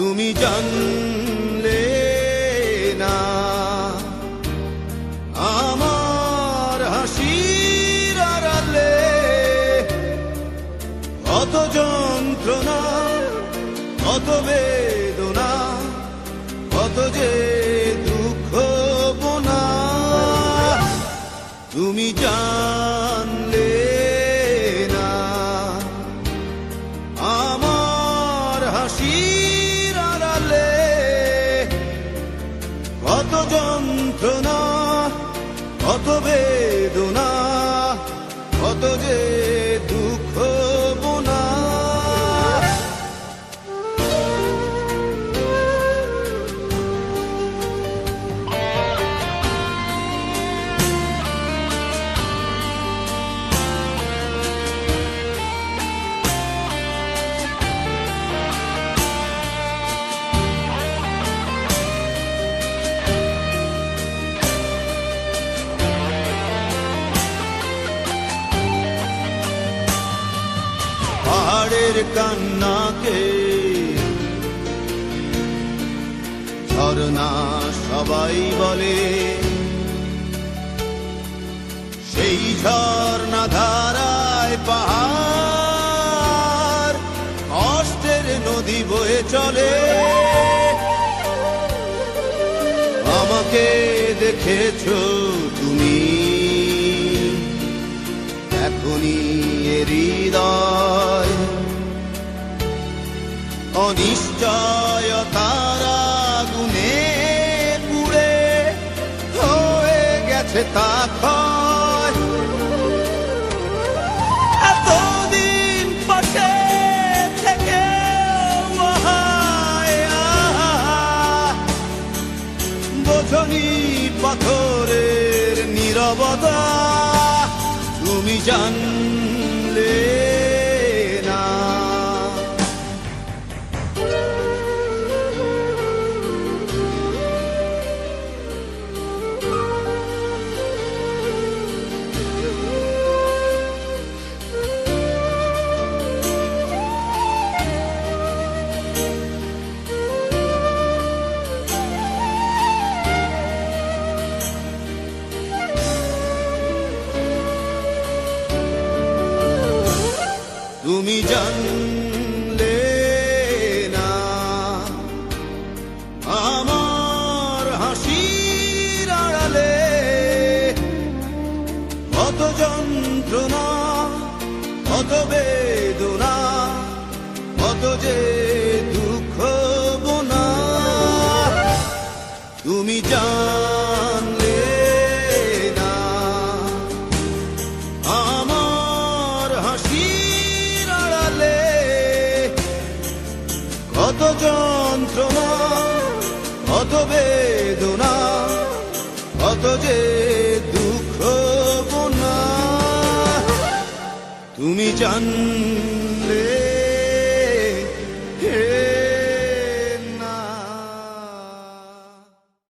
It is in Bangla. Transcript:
তুমি জানলে না। আমার হাসির আড়ালে অত যন্ত্রণা অত বেদনা অত যে কত যন্ত্রণা কত বেদনা পাহাড়ের কান্নাকে। ঝরনা সবাই বলে, সেই ঝর্ণা ধারায় পাহাড় কষ্টের নদী বয়ে চলে। আমাকে দেখেছ তুমি, এখনই হৃদয় অনিশ্চয়তার আগুনে পুড়ে হয়ে গেছে তা এতদিন পাশে থেকে বোঝনি পাথরের নীরবতা তুমি জানলে তুমি জানলে না। আমার হাসির আড়ালে কত যন্ত্রণা, কত বেদনা, কত যে দুঃখ বোনা। তুমি জানলে কত যন্ত্রণা কত বেদনা কত যে দুঃখ তুমি জান